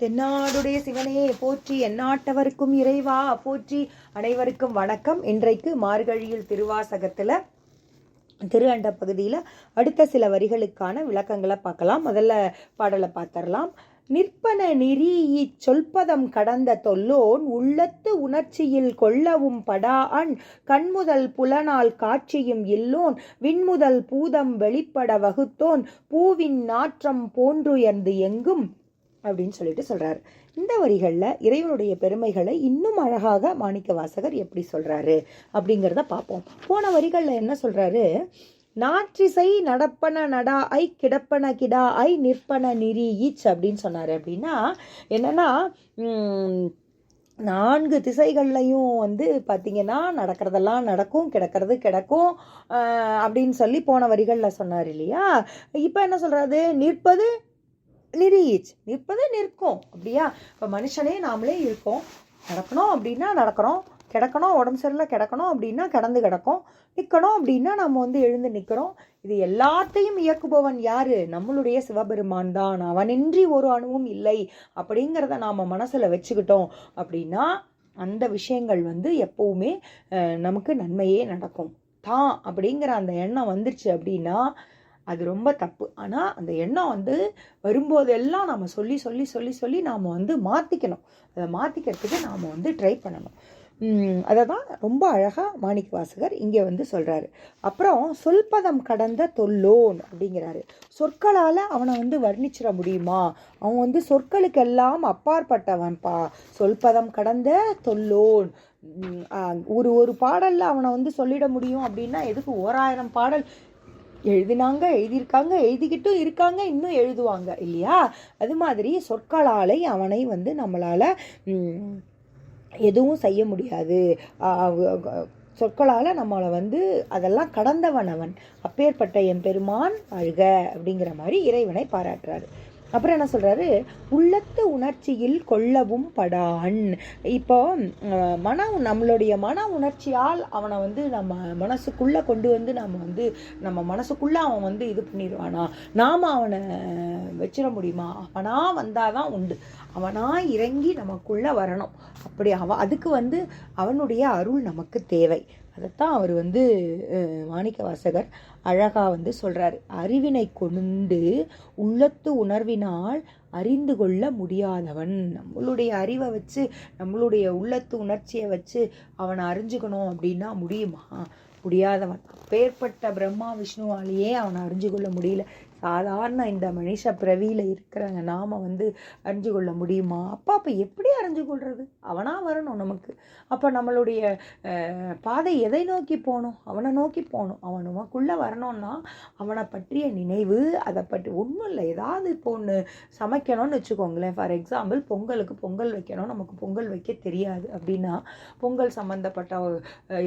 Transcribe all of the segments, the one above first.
தென்னாடுடைய சிவனே போற்றி எந்நாட்டவருக்கும் இறைவா போற்றி அனைவருக்கும் வணக்கம். இன்றைக்கு மார்கழியில் திருவாசகத்தில் திரு அண்ட பகுதியில் அடுத்த சில வரிகளுக்கான விளக்கங்களை பார்க்கலாம். முதல்ல பாடலை பார்த்துடலாம். நிற்பன நெறி சொல்பதம் கடந்த தொல்லோன் உள்ளத்து உணர்ச்சியில் கொள்ளவும் படா அண் கண்முதல் புலனால் காட்சியும் இல்லோன் விண்முதல் பூதம் வெளிப்பட வகுத்தோன் பூவின் நாற்றம் போன்றுயர்ந்து எங்கும் அப்படின்னு சொல்லிட்டு சொல்கிறார் இந்த வரிகளில் இறைவனுடைய பெருமைகளை இன்னும் அழகாக மாணிக்க வாசகர் எப்படி சொல்கிறாரு அப்படிங்கிறத பார்ப்போம். போன வரிகளில் என்ன சொல்கிறாரு நாற்றிசை நடப்பன நடா ஐ கிடப்பன கிடா ஐ நிற்பன நிரி ஈச் அப்படின்னு சொன்னார். அப்படின்னா என்னன்னா நான்கு திசைகள்லையும் வந்து பார்த்திங்கன்னா நடக்கிறதெல்லாம் நடக்கும் கிடக்கிறது கிடக்கும் அப்படின்னு சொல்லி போன வரிகளில் சொன்னார் இல்லையா? இப்போ என்ன சொல்கிறது நிற்பது ஈச் நிற்பது நிற்கும். அப்படியா? இப்போ மனுஷனே நாமளே இருக்கோம். நடக்கணும் அப்படின்னா நடக்கிறோம். கிடக்கணும் உடம்பு சரியில்லை கிடக்கணும் அப்படின்னா கிடந்து கிடக்கும். நிற்கணும் அப்படின்னா நம்ம வந்து எழுந்து நிற்கிறோம். இது எல்லாத்தையும் இயக்குபவன் யார்? நம்மளுடைய சிவபெருமான் தான். அவனின்றி ஒரு அணுவும் இல்லை. அப்படிங்கிறத நாம் மனசில் வச்சுக்கிட்டோம் அப்படின்னா அந்த விஷயங்கள் வந்து எப்பவுமே நமக்கு நன்மையே நடக்கும். தான் அப்படிங்கிற அந்த எண்ணம் வந்துருச்சு அப்படின்னா அது ரொம்ப தப்பு. ஆனால் அந்த எண்ணம் வந்து வரும்போதெல்லாம் நம்ம சொல்லி சொல்லி சொல்லி சொல்லி நாம் வந்து மாற்றிக்கணும் அதை மாற்றிக்கிறதுக்கு நாம் வந்து ட்ரை பண்ணணும். அதை தான் ரொம்ப அழகாக மாணிக்க வாசகர் இங்கே வந்து சொல்கிறாரு அப்புறம் சொல்பதம் கடந்த தொல்லோன் அப்படிங்கிறாரு. சொற்களால் அவனை வந்து வர்ணிச்சிட முடியுமா? அவன் வந்து சொற்களுக்கெல்லாம் அப்பாற்பட்டவன்ப்பா சொல்பதம் கடந்த தொல்லோன். ஒரு ஒரு பாடலில் அவனை வந்து சொல்லிட முடியும் அப்படின்னா எதுக்கு ஓராயிரம் பாடல் எழுதினாங்க எழுதியிருக்காங்க எழுதிக்கிட்டும் இருக்காங்க இன்னும் எழுதுவாங்க இல்லையா? அது மாதிரி சொற்களாலை அவனை வந்து நம்மளால் எதுவும் செய்ய முடியாது. சொற்களால் நம்மளை வந்து அதெல்லாம் கடந்தவன் அவன். அப்பேற்பட்ட என் பெருமான் அழுக அப்படிங்கிற மாதிரி இறைவனை பாராட்டுறாரு. அப்புறம் என்ன சொல்கிறாரு உள்ளத்து உணர்ச்சியில் கொள்ளவும் படான். இப்போ மன நம்மளுடைய மன உணர்ச்சியால் அவனை வந்து நம்ம மனசுக்குள்ளே கொண்டு வந்து நம்ம வந்து நம்ம மனசுக்குள்ளே அவன் வந்து இது பண்ணிடுவானா? நாம அவனை வச்சிட முடியுமா? அவனா வந்தாதான் உண்டு. அவனா இறங்கி நமக்குள்ளே வரணும். அப்படி அவன் அதுக்கு வந்து அவனுடைய அருள் நமக்கு தேவை. அதைத்தான் அவர் வந்து மாணிக்க வாசகர் அழகாக வந்து சொல்கிறார் அறிவினை கொண்டு உள்ளத்து உணர்வினால் அறிந்து கொள்ள முடியாதவன். நம்மளுடைய அறிவை வச்சு நம்மளுடைய உள்ளத்து உணர்ச்சியை வச்சு அவனை அறிஞ்சுக்கணும் அப்படின்னா முடியுமா? முடியாதவன். அப்பேற்பட்ட பிரம்மா விஷ்ணுவாலேயே அவனை அறிஞ்சு கொள்ள முடியல. சாதாரண இந்த மனுஷ பிறவியில் இருக்கிறவங்க நாம் வந்து அறிஞ்சு கொள்ள முடியுமா? அப்பா அப்போ எப்படி அறிஞ்சு கொள்வது அவனாக வரணும் நமக்கு. அப்போ நம்மளுடைய பாதை எதை நோக்கி போகணும்? அவனை நோக்கி போகணும். அவன் நமக்குள்ளே வரணும்னா அவனை பற்றிய நினைவு அதை பற்றி ஒன்றும் இல்லை ஏதாவது இப்போ ஒன்று சமைக்கணும்னு வச்சுக்கோங்களேன். ஃபார் எக்ஸாம்பிள் பொங்கலுக்கு பொங்கல் வைக்கணும். நமக்கு பொங்கல் வைக்க தெரியாது அப்படின்னா பொங்கல் சம்மந்தப்பட்ட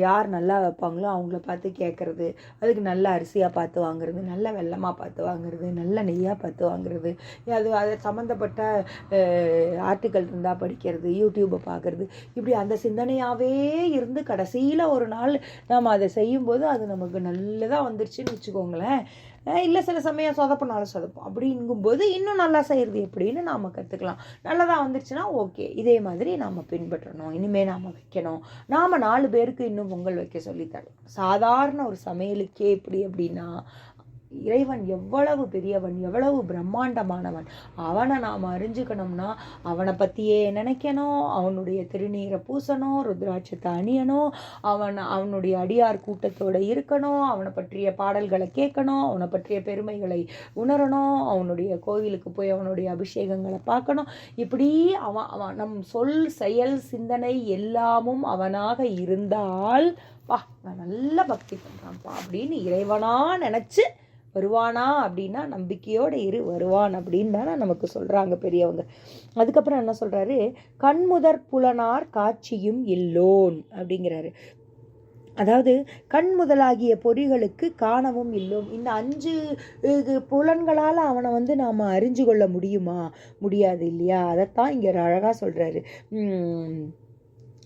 யார் நல்லா வைப்பாங்களோ அவங்கள பார்த்து கேட்குறது அதுக்கு நல்ல அரிசியாக பார்த்து வாங்குறது நல்ல வெள்ளமாக பார்த்து வாங்குறது. நல்ல நெய்யாக பார்த்து வாங்குறது அது அது சம்மந்தப்பட்ட ஆர்டிக்கல் இருந்தால் படிக்கிறது யூடியூப்பை பார்க்குறது இப்படி அந்த சிந்தனையாகவே இருந்து கடைசியில் ஒரு நாள் நாம் அதை செய்யும்போது அது நமக்கு நல்லதாக வந்துருச்சுன்னு வச்சுக்கோங்களேன். இல்லை சில சமயம் சொதப்பினாலும் சொதப்போம். அப்படிங்கும்போது இன்னும் நல்லா செய்கிறது எப்படின்னு நாம் கற்றுக்கலாம் நல்லதாக வந்துருச்சுன்னா ஓகே. இதே மாதிரி நாம் பின்பற்றணும். இனிமேல் நாம் வைக்கணும். நாம் நாலு பேருக்கு இன்னும் பொங்கல் வைக்க சொல்லித்தரலாம். சாதாரண ஒரு சமையலுக்கே எப்படி அப்படின்னா இறைவன் எவ்வளவு பெரியவன் எவ்வளவு பிரம்மாண்டமானவன். அவனை நாம் அறிஞ்சுக்கணும்னா அவனை பற்றியே நினைக்கணும் அவனுடைய திருநீரை பூசணும் ருத்ராட்சத்தை அணியணும் அவன் அவனுடைய அடியார் கூட்டத்தோடு இருக்கணும் அவனை பற்றிய பாடல்களை கேட்கணும் அவனை பற்றிய பெருமைகளை உணரணும் அவனுடைய கோவிலுக்கு போய் அவனுடைய அபிஷேகங்களை பார்க்கணும். இப்படி அவன் அவன் நம் சொல் செயல் சிந்தனை எல்லாமும் அவனாக இருந்தால் பா நான் நல்ல பக்தி பண்ணுறான்ப்பா அப்படின்னு இறைவனாக நினச்சி வருவானா அப்படின்னா நம்பிக்கையோடு இரு வருவான் அப்படின்னு தானே நமக்கு சொல்கிறாங்க பெரியவங்க. அதுக்கப்புறம் என்ன சொல்கிறாரு கண்முதற் புலனார் காட்சியும் இல்லோன் அப்படிங்கிறாரு. அதாவது கண் முதலாகிய பொறிகளுக்கு காணவும் இல்லோம் இந்த அஞ்சு இது புலன்களால் அவனை வந்து நாம் அறிஞ்சு கொள்ள முடியுமா? முடியாது இல்லையா? அதைத்தான் இங்கே அழகாக சொல்கிறாரு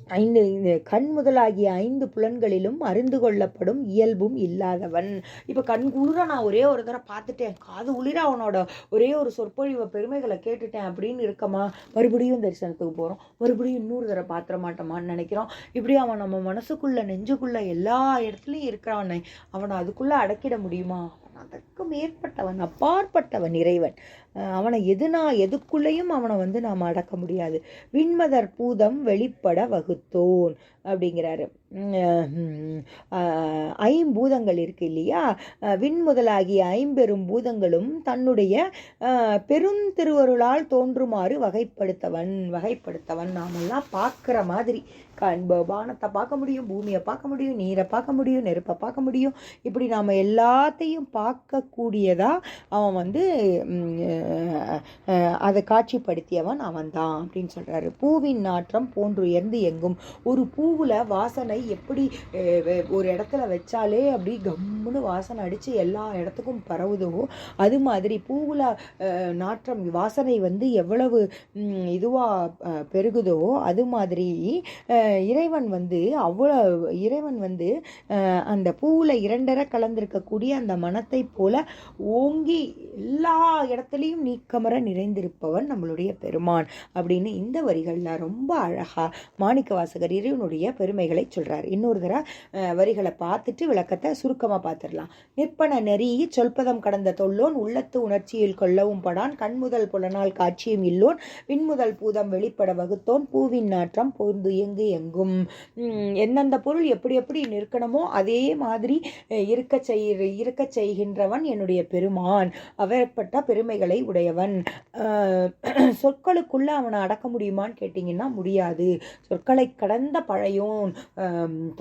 ஐந்து இந்த கண் முதலாகிய ஐந்து புலன்களிலும் அறிந்து கொள்ளப்படும் இயல்பும் இல்லாதவன். இப்போ கண் குளிர நான் ஒரே ஒரு தடவை பார்த்துட்டேன். காது உளிர அவனோட ஒரே ஒரு சொற்பொழிவை பெருமைகளை கேட்டுட்டேன் அப்படின்னு இருக்கமா? மறுபடியும் தரிசனத்துக்கு போகிறோம் மறுபடியும் இன்னொரு தடவை பார்த்துட மாட்டோமான்னு நினைக்கிறோம். இப்படி அவன் நம்ம மனசுக்குள்ளே நெஞ்சுக்குள்ளே எல்லா இடத்துலையும் இருக்கிறானே அவனை அதுக்குள்ளே அடக்கிட முடியுமா? அதற்கு மேற்பட்டவன் அப்பாற்பட்டவன் இறைவன். அவனை எதுனா எதுக்குள்ளேயும் அவனை வந்து நாம் அடக்க முடியாது. விண்மதர் பூதம் வெளிப்பட வகுத்தோன் அப்படிங்கிறாரு. ஐம்பூதங்கள் இருக்கு இல்லையா? விண்முதலாகிய ஐம்பெரும் பூதங்களும் தன்னுடைய பெருந்திருவருளால் தோன்றுமாறு வகைப்படுத்தவன் வகைப்படுத்தவன். நாமெல்லாம் பார்க்குற மாதிரி கண் வானத்தை பார்க்க முடியும் பூமியை பார்க்க முடியும் நீரை பார்க்க முடியும் நெருப்பை பார்க்க முடியும். இப்படி நாம் எல்லாத்தையும் பார்க்கக்கூடியதாக அவன் வந்து அதை காட்சிப்படுத்தியவன் அவன் தான் அப்படின்னு சொல்கிறாரு பூவின் நாற்றம் போன்றுயர்ந்து எங்கும். ஒரு பூவில் வாசனை எப்படி வெ- ஒரு இடத்துல வச்சாலே அப்படி கம்முன்னு வாசனை அடித்து எல்லா இடத்துக்கும் பரவுதோ அது மாதிரி பூவில் நாற்றம் வாசனை வந்து எவ்வளவு இதுவாக பெருகுதோ அது மாதிரி இறைவன் வந்து அவ்வளோ இறைவன் வந்து அந்த பூவில் இரண்டரை கலந்திருக்கக்கூடிய அந்த மனத்தை போல ஓங்கி எல்லா இடத்துலையும் நீக்கமர நிறைந்திருப்பவன் நம்மளுடைய பெருமான் அப்படின்னு இந்த வரிகளில் ரொம்ப அழகாக மாணிக்க வாசகர் இறைவனுடைய பெருமைகளை சொல்கிறார் இன்னொரு தடவை வரிகளை பார்த்துட்டு விளக்கத்தை சுருக்கமாக பார்த்துடலாம். நிற்பன நெறி சொல்பதம் கடந்த தொல்லோன் உள்ளத்து உணர்ச்சியில் கொள்ளவும் படான் கண்முதல் புலனால் காட்சியும் இல்லோன் விண்முதல் பூதம் வெளிப்பட வகுத்தோன் பூவின் நாற்றம் பொருந்து எங்கு எங்கும் எந்தெந்த பொருள் எப்படி எப்படி நிற்கணுமோ அதே மாதிரி இருக்க செய் இருக்க செய்கின்றவன் என்னுடைய பெருமான். அவர்பட்ட பெருமைகளை உடையவன். சொற்களுக்குள்ளே சொற்களுக்குள்ள அவனை அடக்க முடியுமான்னு கேட்டிங்கன்னா முடியாது. சொற்களை கடந்த பழையோன்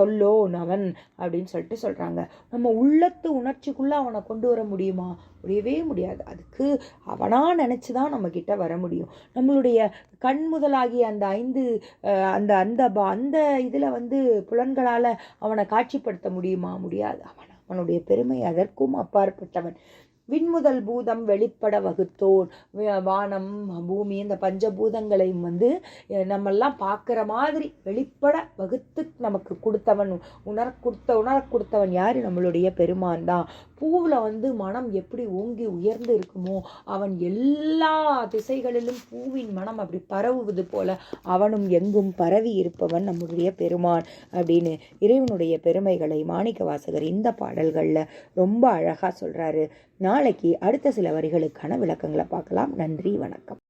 தொல்லோன் அவன் அப்படின்னு சொல்லிட்டு சொல்றாங்க. நம்ம உள்ளத்து உணர்ச்சிக்குள்ளே அவனை கொண்டு வர முடியுமா? முடியவே முடியாது. அதுக்கு அவனாக நினச்சி தான் நம்ம கிட்ட வர முடியும். நம்மளுடைய கண் முதலாகிய அந்த ஐந்து அந்த அந்த அப்போ அந்த இதில் வந்து புலன்களால் அவனை காட்சிப்படுத்த முடியுமா? முடியாது. அவன் அவனுடைய பெருமை அதற்கும் அப்பாற்பட்டவன். விண்முதல் பூதம் வெளிப்பட வகுத்தோன். வானம் பூமி இந்த பஞ்சபூதங்களையும் வந்து நம்மெல்லாம் பார்க்குற மாதிரி வெளிப்பட வகுத்து நமக்கு கொடுத்தவன் உணர கொடுத்த உணர கொடுத்தவன் யார்? நம்மளுடைய பெருமான் தான். பூவில் வந்து மனம் எப்படி ஓங்கி உயர்ந்து இருக்குமோ அவன் எல்லா திசைகளிலும் பூவின் மனம் அப்படி பரவுவது போல அவனும் எங்கும் பரவி இருப்பவன் நம்முடைய பெருமான் அப்படின்னு இறைவனுடைய பெருமைகளை மாணிக்க வாசகர் இந்த பாடல்களில் ரொம்ப அழகாக சொல்கிறாரு நாளைக்கு அடுத்த சில வரிகளுக்கான விளக்கங்களை பார்க்கலாம். நன்றி வணக்கம்.